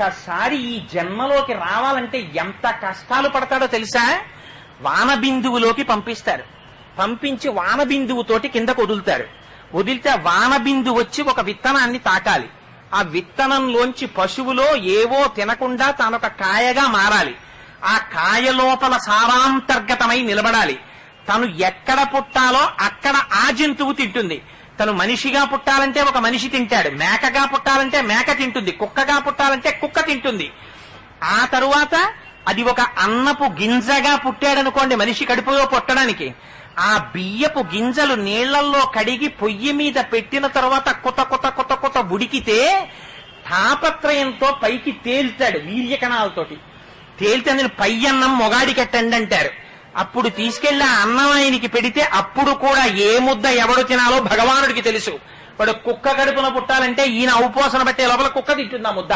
ఒక్కసారి ఈ జన్మలోకి రావాలంటే ఎంత కష్టాలు పడతాడో తెలుసా? వాన బిందువులోకి పంపిస్తారు. పంపించి వాన బిందువుతోటి కిందకు వదులుతారు వదిలితే వానబిందు వాన బిందువు వచ్చి ఒక విత్తనాన్ని తాకాలి. ఆ విత్తనంలోంచి పశువులో ఏవో తినకుండా తానొక కాయగా మారాలి. ఆ కాయ లోపల సారాంతర్గతమై నిలబడాలి. తను ఎక్కడ పుట్టాలో అక్కడ ఆ జంతువు తింటుంది. తను మనిషిగా పుట్టాలంటే ఒక మనిషి తింటాడు. మేకగా పుట్టాలంటే మేక తింటుంది. కుక్కగా పుట్టాలంటే కుక్క తింటుంది. ఆ తరువాత అది ఒక అన్నపు గింజగా పుట్టాడనుకోండి మనిషి కడుపులో పుట్టడానికి. ఆ బియ్యపు గింజలు నీళ్ళల్లో కడిగి పొయ్యి మీద పెట్టిన తర్వాత కొత్త కొత్త కొత్త కొత్త ఉడికితే తాపత్రయంతో పైకి తేల్చాడు వీర్యకణాలతోటి. తేలితే నేను పై అన్నం మొగాడి కట్టండి అంటారు. అప్పుడు తీసుకెళ్ళి ఆ అన్నం ఆయనకి పెడితే అప్పుడు కూడా ఏ ముద్ద ఎవడు తినాలో భగవానుడికి తెలుసు. వాడు కుక్క కడుపున పుట్టాలంటే ఈయన ఔపోసన బట్టే లోపల కుక్క తింటుంది ఆ ముద్ద.